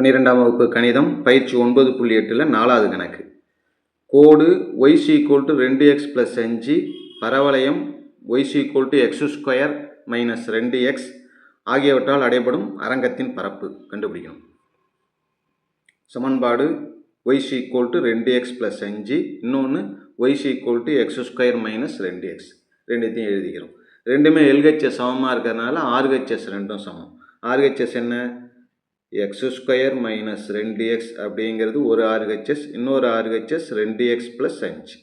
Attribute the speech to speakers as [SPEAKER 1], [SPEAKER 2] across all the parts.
[SPEAKER 1] பன்னிரெண்டாம் வகுப்பு கணிதம் பயிற்சி ஒன்பது புள்ளி எட்டில் நாலாவது கணக்கு. கோடு ஒய் ஈக்குவல் டு ரெண்டு எக்ஸ் ப்ளஸ் அஞ்சு பரவளையம் y equal to x square minus ரெண்டு எக்ஸ் ஆகியவற்றால் அடைபடும் அரங்கத்தின் பரப்பு. கண்டுபிடிக்கணும். சமன்பாடு ஒய் ஈக்குவல் டு ரெண்டு எக்ஸ் ப்ளஸ் அஞ்சு இன்னொன்று y equal to x square minus ரெண்டு எக்ஸ் ரெண்டுத்தையும் எழுதிக்கிறோம். ரெண்டுமே எல்ஹெச்எஸ் சமமாக இருக்கிறதுனால ஆர்ஹெச்எஸ் ரெண்டும் சமம். ஆர்ஹெச்எஸ் என்ன? எக்ஸ் ஸ்கொயர் மைனஸ் ரெண்டு எக்ஸ் அப்படிங்கிறது ஒரு ஆர்ஹெச்எஸ் இன்னொரு ஆர்ஹெச்எஸ் ரெண்டு எக்ஸ் ப்ளஸ் அஞ்சு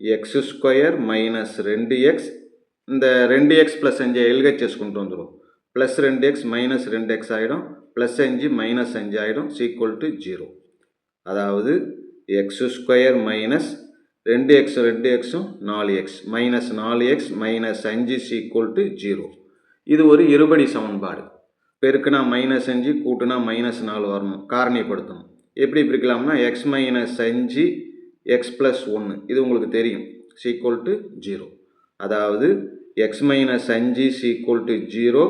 [SPEAKER 1] எக்ஸ் ஸ்கொயர் மைனஸ் ரெண்டு எக்ஸ் இந்த ரெண்டு எக்ஸ் ப்ளஸ் அஞ்சு எல்ஹெச்எஸ் கொண்டு வந்துடும் ப்ளஸ் ரெண்டு எக்ஸ் மைனஸ் ரெண்டு எக்ஸ் ஆகிடும் ப்ளஸ் அஞ்சு மைனஸ் அஞ்சு ஆகிடும் சீக்குவல் டு ஜீரோ அதாவது எக்ஸ் ஸ்கொயர் மைனஸ் ரெண்டு எக்ஸ் ரெண்டு எக்ஸும் நாலு எக்ஸ் மைனஸ் நாலு எக்ஸ் மைனஸ் அஞ்சு சீக்குவல் டு ஜீரோ இது ஒரு இருபடி சமன்பாடு. பெருக்குனா மைனஸ் அஞ்சு கூட்டுனா மைனஸ் நாலு வரணும். காரணிப்படுத்தணும். எப்படி பிரிக்கலாம்னா எக்ஸ் மைனஸ் அஞ்சு எக்ஸ் ப்ளஸ் ஒன்று இது உங்களுக்கு தெரியும். சீக்குவல் டு ஜீரோ அதாவது எக்ஸ் மைனஸ் அஞ்சு சீக்குவல் டு ஜீரோ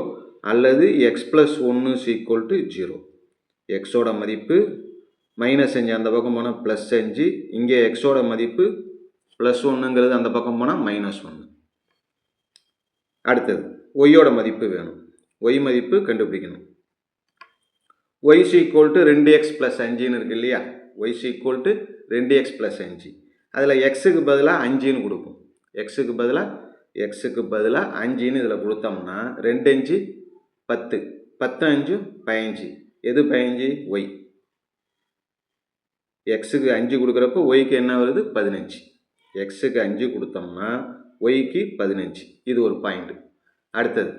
[SPEAKER 1] அல்லது எக்ஸ் ப்ளஸ் ஒன்று சீக்குவல் டு ஜீரோ எக்ஸோட மதிப்பு மைனஸ் அஞ்சு அந்த பக்கம் போனால் ப்ளஸ் அஞ்சு. இங்கே எக்ஸோட மதிப்பு ப்ளஸ் ஒன்றுங்கிறது அந்த பக்கம் போனால் மைனஸ் ஒன்று அடுத்தது ஒய்யோட மதிப்பு வேணும். ஒய் மதிப்பு கண்டுபிடிக்கணும். ஒய் ஈக்குவல் டு ரெண்டு எக்ஸ் ப்ளஸ் அஞ்சுன்னு இருக்குது இல்லையா? ஒய் ஈக்குவல் டு ரெண்டு எக்ஸ் ப்ளஸ் அஞ்சு அதில் எக்ஸுக்கு பதிலாக அஞ்சுன்னு கொடுப்போம். எக்ஸுக்கு பதிலாக எக்ஸுக்கு பதிலாக அஞ்சுன்னு இதில் கொடுத்தோம்னா ரெண்டு அஞ்சு பத்து பத்து அஞ்சு பதினஞ்சு. எது பதினஞ்சு? ஒய் எக்ஸுக்கு அஞ்சு கொடுக்குறப்போ ஒய்க்கு என்ன வருது? பதினஞ்சு. எக்ஸுக்கு அஞ்சு கொடுத்தோம்னா ஒய்க்கு பதினஞ்சு. இது ஒரு பாயிண்ட்டு அடுத்தது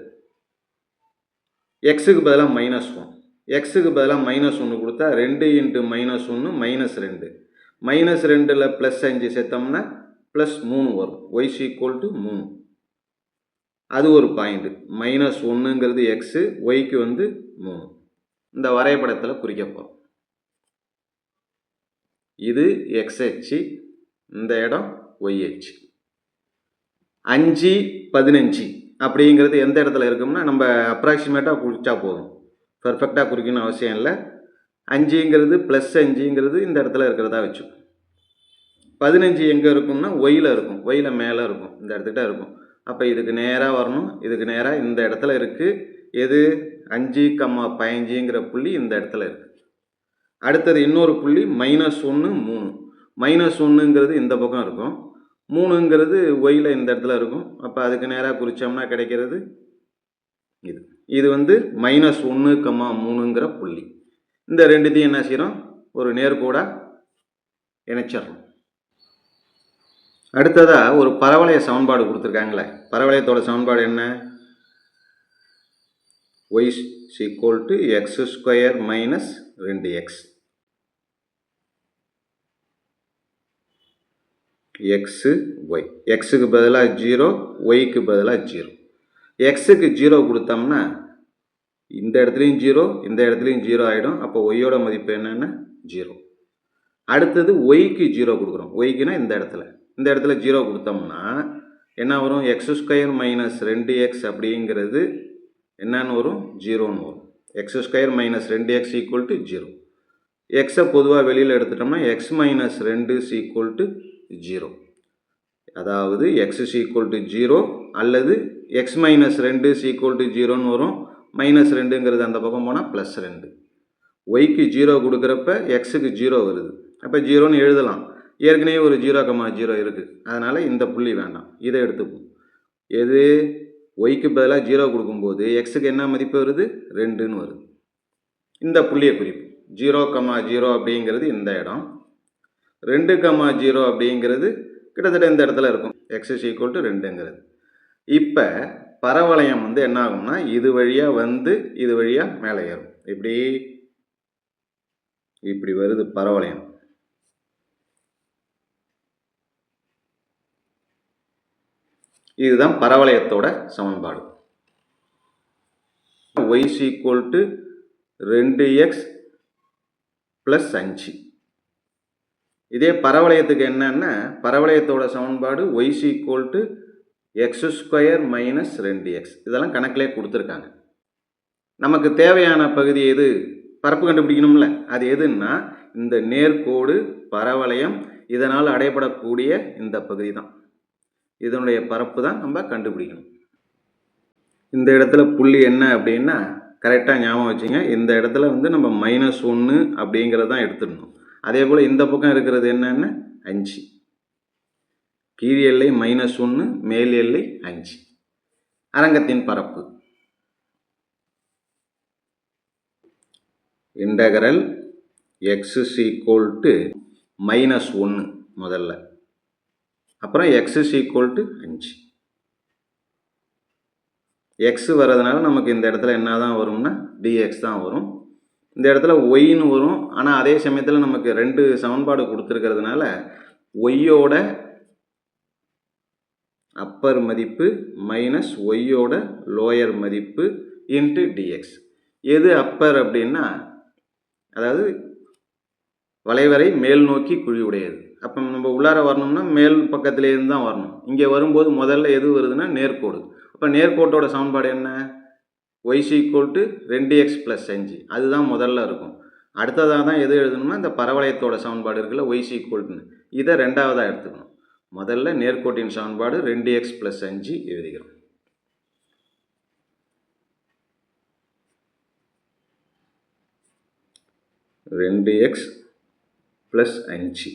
[SPEAKER 1] எக்ஸுக்கு பதிலாக மைனஸ் ஒன் எக்ஸுக்கு பதிலாக மைனஸ் ஒன்று கொடுத்தா ரெண்டு இன்ட்டு மைனஸ் ஒன்று மைனஸ் ரெண்டு. மைனஸ் ரெண்டில் ப்ளஸ் அஞ்சு சேர்த்தோம்னா ப்ளஸ் மூணு வரும். ஒய்ஸ் ஈக்குவல் டு மூணு. அது ஒரு பாயிண்ட்டு மைனஸ் ஒன்றுங்கிறது எக்ஸு ஒய்க்கு வந்து மூணு. இந்த வரைபடத்தில் குறிக்க போகிறோம் இது எக்ஸ்ஹெச்சு இந்த இடம் ஒய்ஹெச் அஞ்சு பதினஞ்சு. அப்படிங்கிறது எந்த இடத்துல இருக்கும்னா நம்ம அப்ராக்சிமேட்டாக குறிச்சா போதும். பர்ஃபெக்டாக குறிக்கணும் அவசியம் இல்லை. அஞ்சுங்கிறது ப்ளஸ் அஞ்சுங்கிறது இந்த இடத்துல இருக்கிறதா வச்சு பதினஞ்சு எங்கே இருக்கும்னா ஒயில் இருக்கும். ஒயில் மேலே இருக்கும். இந்த இடத்துக்கிட்ட இருக்கும். அப்போ இதுக்கு நேராக வரணும். இதுக்கு நேராக இந்த இடத்துல இருக்குது எது? அஞ்சு கம்மா பதினஞ்சுங்கிற புள்ளி இந்த இடத்துல இருக்குது அடுத்தது இன்னொரு புள்ளி மைனஸ் ஒன்று மூணு. மைனஸ் ஒன்றுங்கிறது இந்த பக்கம் இருக்கும். மூணுங்கிறது ஒயில் இந்த இடத்துல இருக்கும். அப்போ அதுக்கு நேராக குறித்தோம்னா கிடைக்கிறது இது. இது வந்து மைனஸ் ஒன்று கம்மா மூணுங்கிற புள்ளி. இந்த ரெண்டுத்தையும் என்ன செய்கிறோம் ஒரு நேர்கூடாக இணைச்சிடறோம் அடுத்ததாக ஒரு பரவளைய சமன்பாடு கொடுத்துருக்காங்களே. பரவளையத்தோட சமன்பாடு என்ன? Y is equal to x square minus ரெண்டு எக்ஸ் எக்ஸு ஒய் எக்ஸுக்கு பதிலாக ஜீரோ ஒய்க்கு பதிலாக ஜீரோ எக்ஸுக்கு ஜீரோ கொடுத்தோம்னா இந்த இடத்துலையும் ஜீரோ இந்த இடத்துலையும் ஜீரோ ஆகிடும் அப்போ ஒய்யோட மதிப்பு என்னென்னா ஜீரோ அடுத்தது ஒய்க்கு ஜீரோ கொடுக்குறோம். ஒய்க்குனா இந்த இடத்துல. இந்த இடத்துல ஜீரோ கொடுத்தோம்னா என்ன வரும்? எக்ஸ் ஸ்கொயர் மைனஸ் ரெண்டு எக்ஸ் அப்படிங்கிறது என்னன்னு வரும்? ஜீரோன்னு வரும். எக்ஸ் ஸ்கொயர் மைனஸ் ரெண்டு எக்ஸ் ஈக்குவல் டு ஜீரோ எக்ஸை பொதுவாக வெளியில் எடுத்துட்டோம்னா எக்ஸ் மைனஸ் ரெண்டு ஈக்குவல் டு ஜீரோ. அதாவது எக்ஸ் ஈக்குவல் டு ஜீரோ அல்லது எக்ஸ் மைனஸ் ரெண்டு ஈக்குவல் டு ஜீரோன்னு வரும். மைனஸ் ரெண்டுங்கிறது அந்த பக்கம் போனால் ப்ளஸ் ரெண்டு. ஒய்க்கு ஜீரோ கொடுக்குறப்ப எக்ஸுக்கு ஜீரோ வருது. அப்போ ஜீரோன்னு எழுதலாம். ஏற்கனவே ஒரு ஜீரோ கம்மா ஜீரோ இருக்குது அதனால் இந்த புள்ளி வேண்டாம். இதை எடுத்துப்போம். எது? ஒய்க்கு பதிலாக ஜீரோ கொடுக்கும்போது எக்ஸுக்கு என்ன மதிப்பு வருது? ரெண்டுன்னு வருது. இந்த புள்ளியை குறிப்போம். ஜீரோ கம்மா ஜீரோ அப்படிங்கிறது இந்த இடம். ரெண்டு கம்மா ஜீரோ அப்படிங்கிறது கிட்டத்தட்ட இந்த இடத்துல இருக்கும். எக்ஸஸ் ஈக்குவல் டு ரெண்டுங்கிறது. இப்போ பரவளையம் வந்து என்ன ஆகும்னா இது வழியாக வந்து இது வழியாக மேலே ஏறும். இப்படி இப்படி வருது பரவளையம். இதுதான் பரவளையத்தோட சமன்பாடு. ஒய் ஈக்குவல் டு ரெண்டு எக்ஸ் ப்ளஸ் அஞ்சு. இதே பரவளையத்துக்கு என்னன்னா பரவளையத்தோட சமன்பாடு y equal to x square minus ரெண்டு எக்ஸ் இதெல்லாம் கணக்கிலே கொடுத்துருக்காங்க. நமக்கு தேவையான பகுதி எது? பரப்பு கண்டுபிடிக்கணும்ல. அது எதுன்னா இந்த நேர்கோடு பரவளையம் இதனால் அடைபடக்கூடிய இந்த பகுதி தான். இதனுடைய பரப்பு தான் நம்ம கண்டுபிடிக்கணும். இந்த இடத்துல புள்ளி என்ன அப்படின்னா கரெக்டாக ஞாபகம் வச்சுங்க. இந்த இடத்துல வந்து நம்ம மைனஸ் ஒன்று அப்படிங்கிறதான் எடுத்துடணும். அதே போல் இந்த பக்கம் இருக்கிறது என்னென்ன? அஞ்சு கீழ் எல்லை மைனஸ் ஒன்று மேல் எல்லை அஞ்சு அரங்கத்தின் பரப்பு. Integral x equal to minus ஒன்று முதல்ல. அப்புறம் எக்ஸ் ஈக்குவல் டு அஞ்சு எக்ஸ் வர்றதுனால நமக்கு இந்த இடத்துல என்ன தான் வரும்னா டிஎக்ஸ் தான் வரும். இந்த இடத்துல ஒய்ன்னு வரும். ஆனால் அதே சமயத்தில் நமக்கு ரெண்டு சமன்பாடு கொடுத்துருக்கிறதுனால ஒய்யோட அப்பர் மதிப்பு மைனஸ் ஒய்யோட லோயர் மதிப்பு இன்ட்டு டிஎக்ஸ் எது அப்பர் அப்படின்னா அதாவது வளைவரை மேல் நோக்கி குழி உடையது அப்போ நம்ம உள்ளார வரணும்னா மேல் பக்கத்துலேருந்து தான் வரணும். இங்கே வரும்போது முதல்ல எது வருதுன்னா நேர்கோடு அப்போ நேர்கோட்டோட சமன்பாடு என்ன? ஒய்ஸ் ஈக்குவல் டு ரெண்டு எக்ஸ் ப்ளஸ் அஞ்சு அதுதான் முதல்ல இருக்கும். அடுத்ததாக தான் எது எழுதணும்னா இந்த பரவளையத்தோட சமன்பாடு இருக்குல்ல ஒய்ஸ் ஈக்குவல்ட்டுன்னு இதை ரெண்டாவதாக எடுத்துக்கணும். முதல்ல நேர்கோட்டின் சமன்பாடு ரெண்டு எக்ஸ் ப்ளஸ் அஞ்சு எழுதிக்கிறோம். ரெண்டு எக்ஸ் ப்ளஸ் அஞ்சு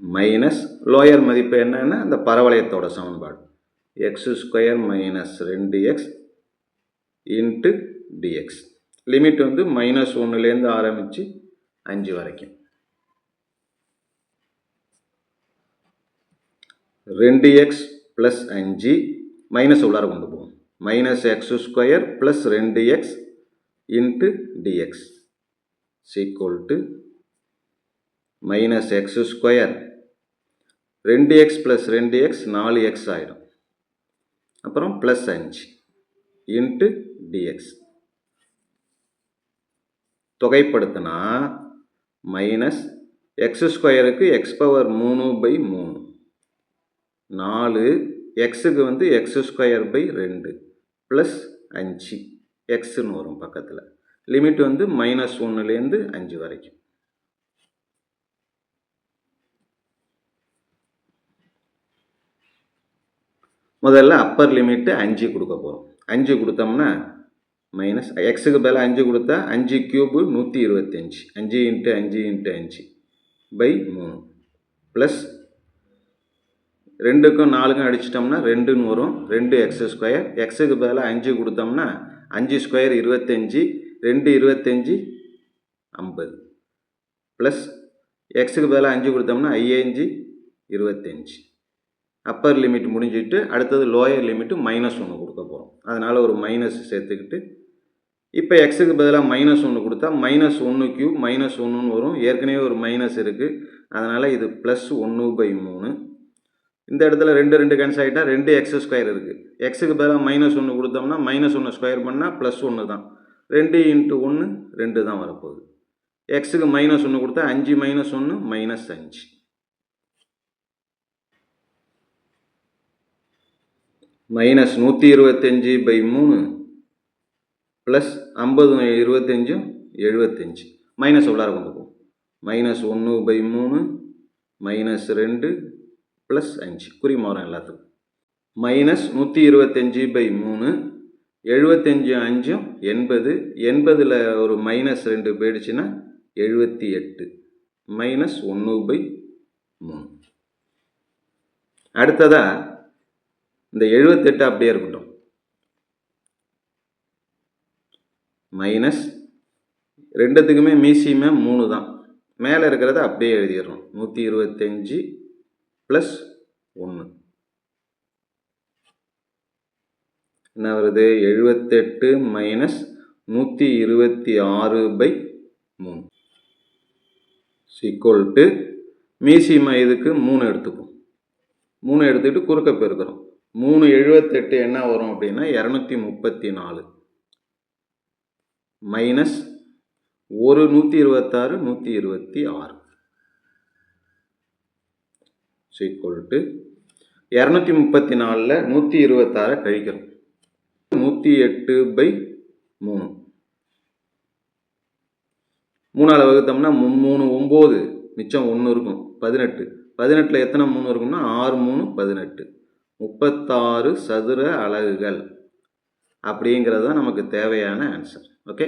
[SPEAKER 1] மைனஸ் லோயர் மதிப்பு என்னென்னா அந்த பரவளையத்தோட சமன்பாடு. எக்ஸ் ஸ்கொயர் மைனஸ் ரெண்டு எக்ஸ் இன்ட்டு டிஎக்ஸ் லிமிட் வந்து மைனஸ் ஒன்றுலேருந்து ஆரம்பித்து அஞ்சு வரைக்கும். ரெண்டு எக்ஸ் ப்ளஸ் அஞ்சு மைனஸ் உள்ளார கொண்டு போவோம். மைனஸ் எக்ஸ் ஸ்கொயர் ப்ளஸ் ரெண்டு x into dx equal to minus x square ரெண்டு எக்ஸ் ப்ளஸ் ரெண்டு எக்ஸ் நாலு எக்ஸ் ஆகிடும் அப்புறம் ப்ளஸ் அஞ்சு இன்ட்டு டிஎக்ஸ் தொகைப்படுத்தினா மைனஸ் எக்ஸ் ஸ்கொயருக்கு எக்ஸ் பவர் மூணு பை மூணு. நாலு எக்ஸுக்கு வந்து எக்ஸ் ஸ்கொயர் பை ரெண்டு ப்ளஸ் அஞ்சு. எக்ஸுன்னு வரும் பக்கத்தில். லிமிட் வந்து மைனஸ் ஒன்றுலேருந்து அஞ்சு வரைக்கும். முதல்ல அப்பர் லிமிட்டு அஞ்சு கொடுக்க போகிறோம் அஞ்சு கொடுத்தோம்னா மைனஸ் எக்ஸுக்கு பதிலாக அஞ்சு கொடுத்தா அஞ்சு க்யூபு நூற்றி இருபத்தஞ்சி. அஞ்சு இன்ட்டு அஞ்சு இன்ட்டு அஞ்சு பை மூணு. ப்ளஸ் ரெண்டுக்கும் நாலுக்கும் அடிச்சிட்டோம்னா ரெண்டுன்னு வரும். ரெண்டு எக்ஸ் ஸ்கொயர் எக்ஸுக்கு பதிலாக அஞ்சு கொடுத்தோம்னா அஞ்சு ஸ்கொயர் இருபத்தஞ்சி ரெண்டு இருபத்தஞ்சி ஐம்பது. ப்ளஸ் எக்ஸுக்கு பதிலாக அஞ்சு கொடுத்தோம்னா ஐயஞ்சு இருபத்தஞ்சி. அப்பர் லிமிட் முடிஞ்சிட்டு அடுத்தது லோயர் லிமிட்டு மைனஸ் ஒன்று கொடுக்க போகிறோம் அதனால் ஒரு மைனஸ் சேர்த்துக்கிட்டு இப்போ எக்ஸுக்கு பதிலாக மைனஸ் ஒன்று கொடுத்தா மைனஸ் ஒன்று கியூப் மைனஸ் ஒன்றுன்னு வரும். ஏற்கனவே ஒரு மைனஸ் இருக்குது அதனால் இது ப்ளஸ் ஒன்று பை மூணு. இந்த இடத்துல ரெண்டு ரெண்டு கேன்சல் ஆகிட்டா ரெண்டு எக்ஸ் ஸ்கொயர் இருக்குது எக்ஸுக்கு பதிலாக மைனஸ் ஒன்று கொடுத்தோம்னா மைனஸ் ஒன்று ஸ்கொயர் பண்ணால் ப்ளஸ் ஒன்று தான். ரெண்டு இன்ட்டு ஒன்று ரெண்டு தான் வரப்போகுது. எக்ஸுக்கு மைனஸ் ஒன்று கொடுத்தா அஞ்சு மைனஸ் ஒன்று மைனஸ் அஞ்சு. மைனஸ் நூற்றி இருபத்தஞ்சி பை மூணு ப்ளஸ் ஐம்பது இருபத்தஞ்சும் எழுபத்தஞ்சி மைனஸ் உள்ளார கொண்டு போகும் மைனஸ் ஒன்று பை மூணு மைனஸ் ரெண்டு ப்ளஸ் அஞ்சு குறி மாறும் எல்லாத்துக்கும். மைனஸ் நூற்றி இருபத்தஞ்சி பை மூணு எழுபத்தஞ்சி அஞ்சும் எண்பது. எண்பதில் ஒரு மைனஸ் ரெண்டு போயிடுச்சுன்னா எழுபத்தி எட்டு. மைனஸ் ஒன்று பை மூணு. அடுத்ததாக இந்த எழுபத்தெட்டு அப்படியே இருக்கட்டும். மைனஸ் ரெண்டுத்துக்குமே மீசியுமே மூணு தான். மேலே இருக்கிறத அப்படியே எழுதிடுறோம். நூற்றி இருபத்தஞ்சி ப்ளஸ் ஒன்று என்ன வருது? எழுபத்தெட்டு மைனஸ் நூற்றி இருபத்தி ஆறு பை மூணு. சீக்குவல் டு மீசிமா இதுக்கு மூணு எடுத்துப்போம். மூணு எடுத்துக்கிட்டு குறுக்க பெருக்கிறோம். மூணு எழுபத்தெட்டு என்ன வரும் அப்படின்னா இரநூத்தி முப்பத்தி நாலு மைனஸ் ஒரு நூற்றி இருபத்தாறு நூற்றி இருபத்தி ஆறு. சீக்குவல் டு இரநூத்தி முப்பத்தி நாலில் நூற்றி இருபத்தாறை கழிக்கிறோம். நூற்றி எட்டு பை மூணு. மூணால் வகுத்தோம்னா மு மூணு ஒம்பது. மிச்சம் ஒன்று இருக்கும். பதினெட்டு. பதினெட்டில் எத்தனை மூணு இருக்கும்னா ஆறு மூணு பதினெட்டு. முப்பத்தாறு சதுர அலகுகள் அப்படிங்கிறது தான் நமக்கு தேவையான ஆன்சர் ஓகே